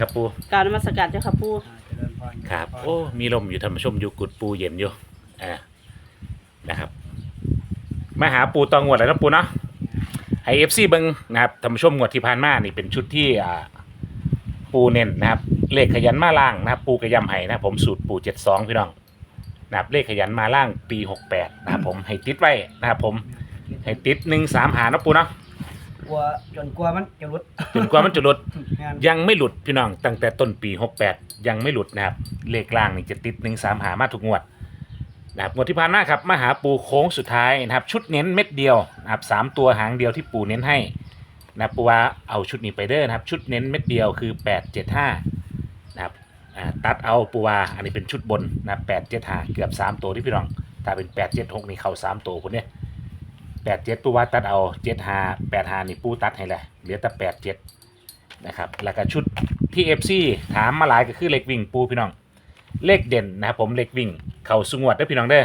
ครับปูกรารนมัสการเจ้าค่ะปูอ่าเจริญพรครับเจญพโอ้ มีลมอยู่ท่านผู้ชมอยู่กุดปูเย็นอยู่อ่านะครับมาหาปูตองงวดแล้วนะปูเนาะไอเอฟซีเบิงนะครับท่านผู้ชมงวดที่ผ่านมานี่เป็นชุดที่อ่าปูเน้นนะครับ เลขขยันมาล่างนะครับ ปูกระยำไห้นะครับผมสูตรปูเจ็ดสองพี่น้องนะครับเลขขยันมาล่างปีหกแปดนะครับผมให้ติดไว้นะครับผม ให้ติดหนึ่งสามหานะปูเนาะ กลัวจนกลัวมันจะหลุดจนกว่ามันจะหลุด งานยังไม่หลุดพี่น้องตั้งแต่ต้นปี 68 ยังไม่หลุดนะครับ เลขล่างนี่จะติดหนึ่งสามหามาทุกงวดนะครับงวดที่ผ่านมาครับมาหาปูโค้งสุดท้ายนะครับ ชุดเน้นเม็ดเดียวนะครับสามตัวหางเดียวที่ปูเน้นให้นะครับปูว่าเอาชุดนี้ไปเด้อนะครับ ชุดเน้นเม็ดเดียวคือ 875นะครับอ่าตัดเอาปูว่าอันนี้เป็นชุดบนนะครับ875เกือบ3ตัวที่พี่น้องถ้าเป็น876นี่เข้า3ตัวคนเนี้ย 87ปูว่าตัดเอา75 85นี่ปูตัดให้แหละเหลือแต่87นะครับแล้วก็ชุดที่ FC ถามมาหลายก็คือเลขวิ่งปูพี่น้อง เลขเด่นนะครับผมเลขวิ่ง เข่าสุงวดได้อพี่น้องเด้อ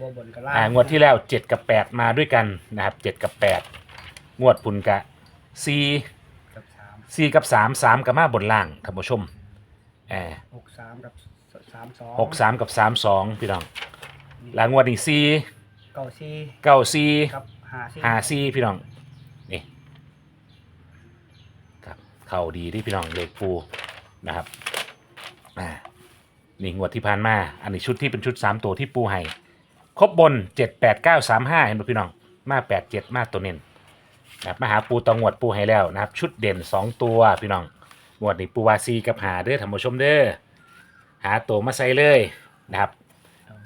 บัวบนกระลาอ่างวดที่แล้ว 7 กับ 8 มาด้วยกันนะครับ7กับ 8 งวดพุนกะกับสาม4 4กับ 3 3 กับมาบนล่างท่านผู้ชมแอบหกสามกับสามสองหกสามกับสามสองพี่น้องแลางวดนี้สี่เก้าสี่เก้าสี่กับ ห้าสี่พี่น้องนี่ครับเข่าดีที่พี่น้องเลขปูนะครับอ่านี่งวดที่ผ่านมา อันนี้ชุดที่เป็นชุดสามตัวที่ปูให้ครบบนเจ็ดแปดเก้าสามห้าเห็นไหมพี่น้อง มาแปดเจ็ดมาตัวเน้นนะครับมาหาปูตองงวดปูให้แล้วนะครับ ชุดเด่นสองตัวพี่น้องงวดนี้ปูวาซีกับหาเด้อท่านผู้ชมเด้อหาตัวมาใส่เลยนะครับ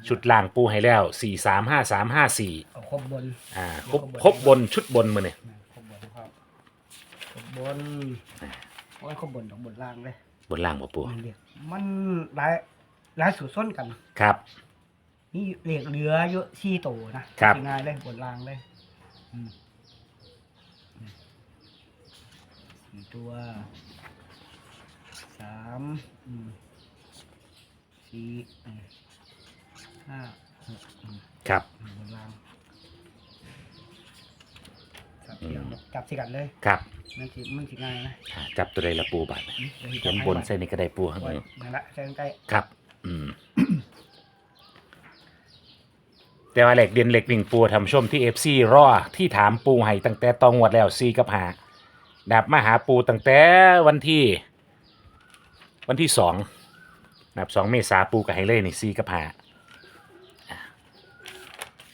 ชุดล่างปูให้แล้วสี่สามห้าสามห้าสี่เอาครบบนอ่าครบครบบนชุดบนมือเนี่ยนะครบบนครับครบบนโอ้ยครบบนของบนล่างเลยบนล่างบ่ปูมันเรียกมันหลายหลายสูตรส้นกัน ครับ นี่เรียกเหลือเยอะสี่โตนะครับ ง่ายเลยบนล่างเลยอืมอืมสี่ตัวสามอืมสี่อืม ห้าหกอืมครับบนล่างจับเทียมจับสิกันเลยครับมันสิมันสิง่ายนะอ่าจับตัวใดละปูบาดอืมดี๋ยวเขียนบนใส่ในกระไดปูครับไว้นั่นละใส่ใกล้ครับ อืม แต่ว่าเหล็กเด่นเหล็กวิ่งปูทำชมที่เอฟซีรอที่ถามปูให้ตั้งแต่ตองวดแล้วซีกับหาดับมาหาปูตั้งแต่วันที่ วันที่สองนับสองเมษาปูกับไฮเล่นี่ซีกับหาอะ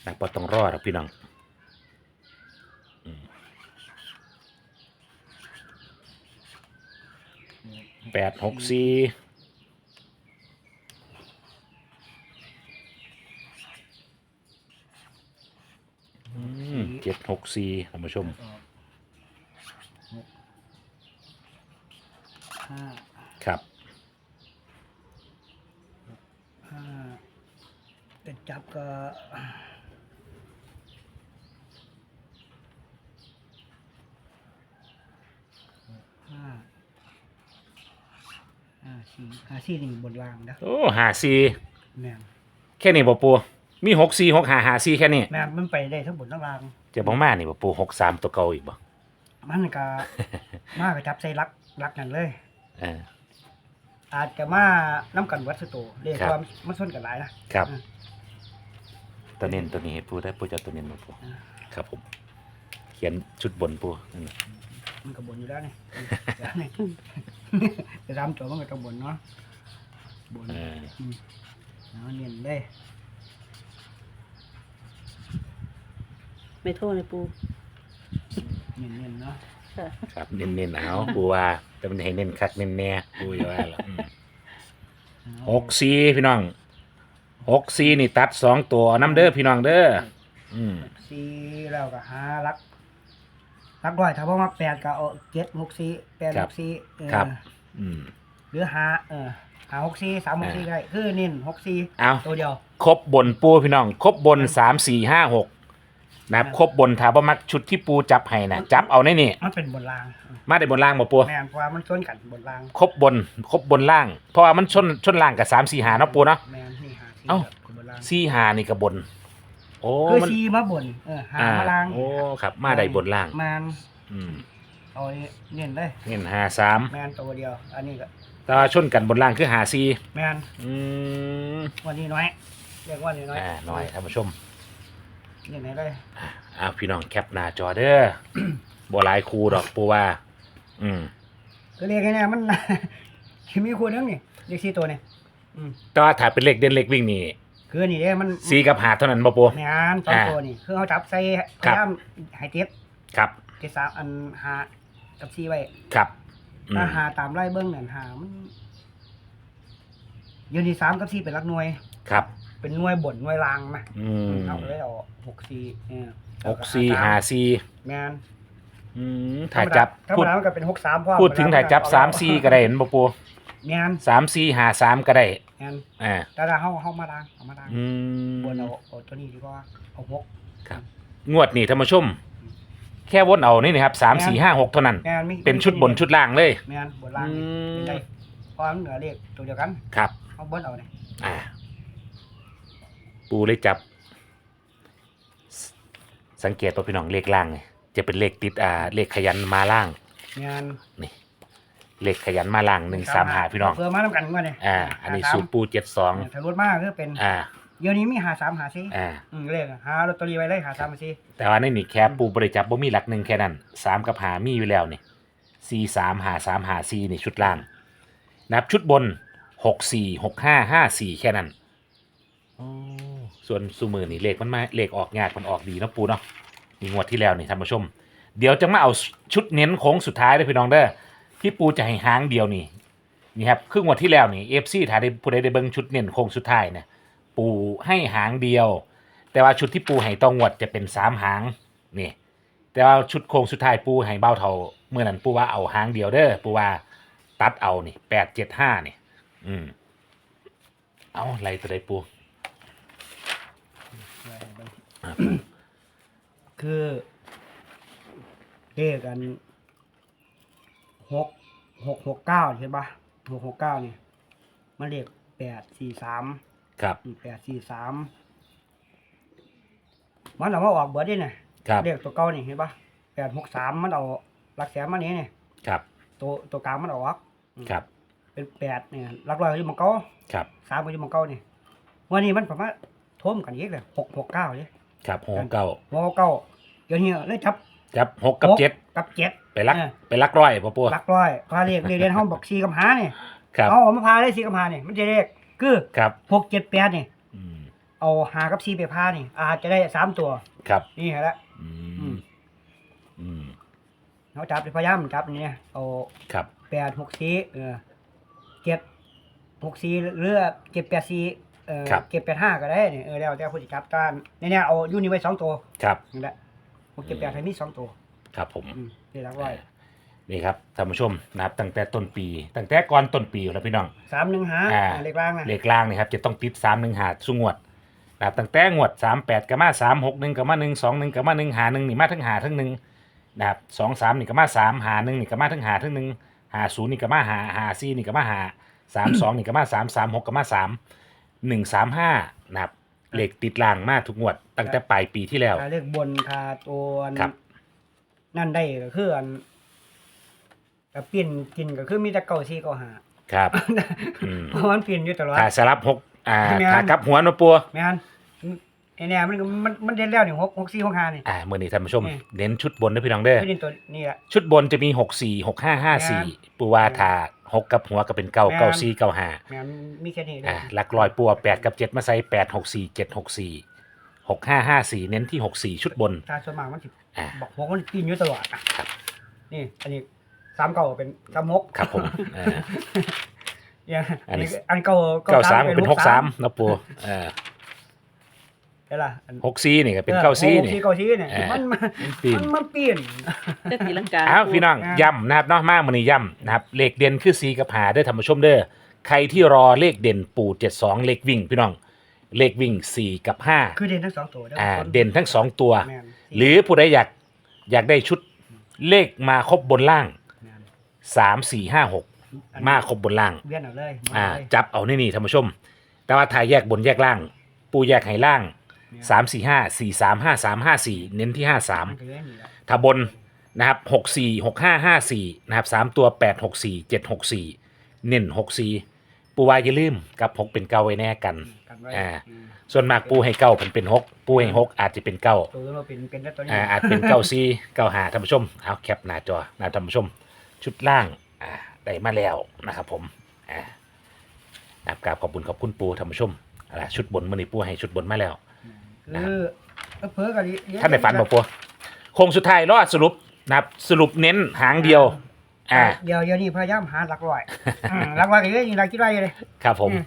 นับปต้องรอดหรอกพี่น้องอืมแปดหกสี่เจ็ดหกสี่ท่านผู้ชม ออกหกห้า ครับ ห้าจะจับก็ห้า ห้าสี่ห้าสี่นี่บนล่างนะโอ้หาสี่แม่นแค่นี้บ่ปูมีหกสี่หกหาหาสี่แค่นี้แม่นมันไปได้ทั้งบนทั้งล่าง เจะบ้องมานี่บ่ปูหกสามตัวเก่าอีกบ่มันก็ มาไปจับใส่รักรักนั่นเลย เออ อาจจะมาน้ำกันวัดสโตเรียกครับ ความมันส้นกันหลายนะครับอืมตัวเน้นตัวนี้ให้ปูได้ปูจะเอาตัวเน้นมาปูอ่าครับผม เขียนชุดบนปูนั่นน่ะ มันก็บนอยู่แล้วนี่เดี๋ยวนี่จะทำตัวมันก็ต้องบนเนาะบนเออมเอาเนียนเลยไม่โทษเลยปูเนียนเนียนๆเนาะค่ะครับเน้นๆเอาปูว่าแต่มันให้เน้นคักเน้นแน่ปูอย่าว่าละอืมเอาหกสี่พี่น้องหกสี่นี่ตัดสองตัวเอาน้ำเด้อพี่น้องเด้ออืม สี่แล้วก็หารัก รักร้อยถ้าว่ามาแปดก็เอาเจ็ดหกสี่แปดหกสี่เออครับ อืม หรือหาเออหาหกสี่สามหกสี่ก็ได้คือเน้นหกสี่เอา ตัวเดียว ครบบนปูพี่น้องครบบนสามสี่ห้าหกนะครับครบบนถาบมักชุดที่ปูจับให้นะจับเอาในนี่มันเป็นบนรางมาได้บนล่างบ่ปูแม่นเพราะว่ามันชนกันบนรางครบบนครบบนล่าง เพราะว่ามันชนชนล่างกับสามสี่หาเนาะปูเนาะ แม่นนี่หาสี่เอ้า กับบนรางสี่หานี่กับบน โอ้คือมันสี่มาบนเออหาอ่ามาล่างโอ้ครับ มาได้บนล่างมันอืมเอาเน้นเลยเงินหาสามแมนตัวเดียว อันนี้ก็แต่ว่าชนกันบนล่างคือหาซีแมนอืมวันนี้น้อยเรียกว่านี้น้อยอ่าน้อยท่านผู้ชม เน้นไหนเลยอ่าพี่น้องแคปหน้าจอเด้อ บ่หลายคูดอกปูว่า อืมก็เรียกไงเนี่ยมันคือมีคู่นึงนี่เรียกสี่ตัวนี่อืมแต่ว่าถ้าเป็นเลขเด่นเลขวิ่งนี่ คือนี่เด้มันซีกับหาเท่านั้นบ่ปู แมนสองอ่าตัวนี่คือเขาจับใส่พครับ ยายามใหายเต็ดครับเจ็ดสามอันหากับสี่ไว้ครับอืมถ้าหาตามไล่เบิ้งเนี่ยหามันเดี๋ยวนี้สามกับสี่เป็นหลักหน่วย ครับ เป็นหน่วยบนหน่วยรางนะอืมเอาเลยเอาหกสี่เออหกซีหาซีแมนอืมถ่ายจับธรรพูมดดามันก็เป็นหกสามพ่อพูดถึงถ่ายจับสามซีก็ได้เห็นบ่ปูแมนสามซีหาสามก็ได้ แมนอ่าแต่ถ้าเขาเขามาดังเอามาดังอืมบนเอาเอาตัวนี้ดีกว่าเอาหกครับงวดนี่ท่านผู้ชม แค่วนเอานี่นะครับสามสี่ห้าหกเท่านั้น แมนมีเป็นชุดบนชุดล่างเลย แมนบนล่างอืมเป็นได้เพราะมันเหนือเลขตัวเดียวกันครับ เอาบนเอาเนี่ยอ่า ปูเลยจับสสังเกตตัวพี่น้องเลขล่างไงจะเป็นเลขติดอ่าเลขขยันมาล่าง แมนนี่ เลขขยันมาล่างหนึ่งสามหาพี่น้อง เพื่อมาทำกันว่าเนี่ยอ่า อันนี้หาสูตรปูเจ็ดสองเนี่ยถ้ารถมากก็เป็นอ่าเดี๋ยวนี้มีหาสามหาสี่อ่าอืมเลขอะหาลอตเตอรี่ไว้เลยหาสามหาสี่แต่ว่าในนี่แคปปูบริจับบ่มีหลักหนึ่งแค่นั้นสามกับหามีอยู่แล้วนี่สี่สามหาสามหาสี่นี่ชุดล่าง นับชุดบนหกสี่หกห้าห้าสี่แค่นั้นอ๋อส่วนสูมือนี่เลขมันมาเลขออกงากมันออกดีเนาะปูเนาะมีงวดที่แล้วนี่ท่านผู้ชม เดี๋ยวจะมาเอาชุดเน้นโค้งสุดท้ายเลยพี่น้องเด้อ ที่ปูจะให้หางเดียวนี่นี่ครับครึ่งวันที่แล้วนี่เอฟซีถ้าได้ผู้ใดได้เบิ่งชุดเน้นโค้งสุดท้ายเนี่ยปูให้หางเดียว แต่ว่าชุดที่ปูให้ต้องวดจะเป็นสามหางนี่แต่ว่าชุดโค้งสุดท้ายปูให้เบ้าเท่าเมื่อนั้นปูว่าเอาหางเดียวเด้อปูว่าตัดเอานี่แปดเจ็ดห้านี่อืมเอาอะไรตัวใดปูคือเลขกัน หกหกหกเก้าใช่ปะหกหกเก้านี่มันเลขแปดสี่สามครับ แปดสี่สามมันเอามาออกเบิร์ดนี่เนี่ยครับ เลขตัวเก้านี่เห็นปะแปดหกสามมันเอาหลักแสนมานี้เนี่ยครับ ตัวตัวกลางมันเอาออกครับ เป็นแปดเนี่ยหลักร้อยอยู่หมังเก้าครับสามก็อยู่หมังเก้านี่วันนี้มันประมาณท่วมกันอีกเลยหกหกเก้าเนี่ยครับหกเก้าหกเก้าเดี๋ยวนี้เลยจับจับหกกับหกเจ็ด กับเจ็ดไปลัก เออไปลักร้อยปะปูหลักร้อยพาเลขเรียนเรียนห้องบอกสี่กับหาเนี่ยครับเอาออกมาพาได้สี่กับหาเนี่ยมันจะเลขคือครับหกเจ็ดแปดเนี่ยอืมเอาหากับสี่ไปพานี่อาจจะได้สามตัว ครับนี่แหละ อือืม มอืมเขาจับพยายามจับนี่เนี่ยเอาครับแปดหกสี่เออเจ็ดหกสี่เรือเจ็ดแปดสี่เออเจ็ดแปดห้าก็ได้เนี่ยเออแล้วแต่ผู้จัดจับตามเนี่ยเนี่ยเอาอยู่นี่ไว้สองตัวครับนี่แหละหกเจ็ดแปดให้มีสองตัว ครับผมอืมนี่หลักร้อยนี่ครับท่านผู้ชมนะครับตั้งแต่ต้นปี ตั้งแต่ก่อนต้นปีแล้วพี่น้อง สามหนึ่งหาอ่าเลขล่างนะเลขล่างนี่ครับจะต้องติดสามหนึ่งหาสุงวดนะครับตั้งแต่งวดสามแปดกับมาสามหกหนึ่งกับมาหนึ่งสองหนึ่งกับมาหนึ่งหาหนึ่งนี่มาทั้งหาทั้งหนึ่งนะครับสองสามนี่กับมาสามหาหนึ่งนี่กับมาทั้งหาทั้งหนึ่งหาศูนย์นี่กับมาหาหาสี่นี่กับมาหาสามสองนี่กับมาสามสามหกกับมาสามหนึ่งสามห้านะครับเลขติดล่างมากทุกงวด ตั้งแต่ปลายปีที่แล้วถ้าเลขบนคาตัวครับ นั่นได้ก็คืออันกับเปลี่ยนกินก็คือมีแต่เก่าสี่เก่าหาครับอืมเพราะมันเปลี่ยนอยู่ตลอด ถ้าสลับหกอ่าไม่งั้นถ้ากลับหัวเนาะปัวแม่นไอ้เนี่ยมันมันมันเด่นแล้วนี่หกหกสี่หกห้านี่ อ่าเมื่อนี้ท่านผู้ชม อืม เน้นชุดบนนะพี่น้องเด้อไม่เด่นตัวนี่แหละ ชุดบนจะมีหกสี่หกห้าห้าสี่ปูว่าถาหกกับหัวก็เป็นเก้าแม่นเก้าสี่เก้าห้าแม่นมีแค่นี้เลยอ่าหลักลอยปัวแปดกับเจ็ดมาใส่แปดหกสี่เจ็ดหกสี่หกห้าห้าสี่เน้นที่หกสี่ชุดบนถ้าส่วนมากมันสิ อ่า บอกหกมันกินอยู่ตลอดอะนี่ อันนี้สามเก่าเป็นสามหกครับผมอ่าเนี่ยอันนี้อันเก่าเก้าสามก็เป็นหกสามนะปูเออเดี๋ยวล่ะอันหกสี่นี่ก็เป็นเก้าสี่หกนี่สี่ เก้าสี่เนี่ยอ่ามัมันมันปีนมันมันเปลี่ยน จะตีลังกาอ้าวพี่น้องอ่าย้ำนะครับเนาะมากมันนี่ย้ำนะครับเลขเด่นคือสีกับหาเด้อท่านผู้ชมเด้อใครที่รอเลขเด่นปู่เจ็ดสองเลขวิ่งพี่น้อง เลขวิ่งสี่กับห้าคือเด่นทั้งสองตัวอ่าเด่นทั้งสองตัว แม่นหรือผู้ใดอยากอยากได้ชุดเลขมาครบบนล่าง แม่นสามสี่ห้าหกอันมาครบบนล่าง เวียนเอาเลยอ่าเลยจับเอานี่นี่ท่านผู้ชม แต่ว่าถ่ายแยกบนแยกล่าง ปูแยกให้ล่างสามสี่ห้าสี่สามห้าสามห้าสี่เน้นที่ห้าสามมันก็เวียนอยู่แล้วถ้าบนนะครับหกสี่หกห้าห้าสี่นะครับสามตัวแปดหกสี่เจ็ดหกสี่เน้นหกสี่ปูวาอย่าลืมกับหกเป็นเก้าไว้แน่กัน กันไว้อ่า อืมส่วนมากปูให้เก้าเป็นเป็นหกปูให้หกอาจจะเป็นเก้า ตัวเราเป็นเป็นแล้วตัวนี้อ่าอาจเป็นเก้าซีเก้าหาท่านผู้ชมเอาแคปหน้าจอนะท่านผู้ชม ชุดล่างอ่าได้มาแล้วนะครับผมอ่านะครับกราบขอบคุณขอบคุณปูท่านผู้ชมอะไรชุดบนมันนี่ปูให้ชุดบนมาแล้วคือเพิ่อกันดิท่านในฝันบอกปูโค้งสุดท้ายรอดสรุปนะครับสรุปเน้นหางเดียวอ่าเดี๋ยวเดี๋ยวนี้พยายามหาหลักร้อยอืมหลักร้อยก็เยอะจริงหลักคิดว่าอยู่เลย ครับผมอื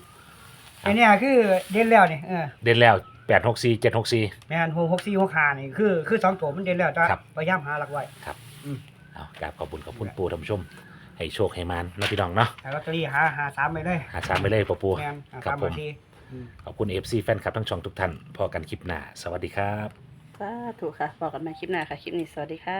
ไอันเนี้ยคือเด่นแล้วนี่เออเด่นแล้วแปดหกสี่เจ็ดหกสี่ แม่นหกหกสี่หกห้านี่คือคือสองตัวมันเด่นแล้วแต่ครับ พยายามหาหลักร้อยเอากราบขอบคุณขอบคุณปูท่านผู้ชม ให้โชคให้มานนะพี่น้องเนาะแต่ลอตเตอรี่หาหาสามไปเลยหาสามไปเลยปูปู แม่นหาครัสาบมผมบาทีอืม ขอบคุณเอฟซีแฟนคลับทั้งช่องทุกท่านพอกันคลิปหน้า สวัสดีครับ สาธุค่ะบอกกันใหม่คลิปหน้าค่ะ คลิปนี้ สวัสดีค่ะ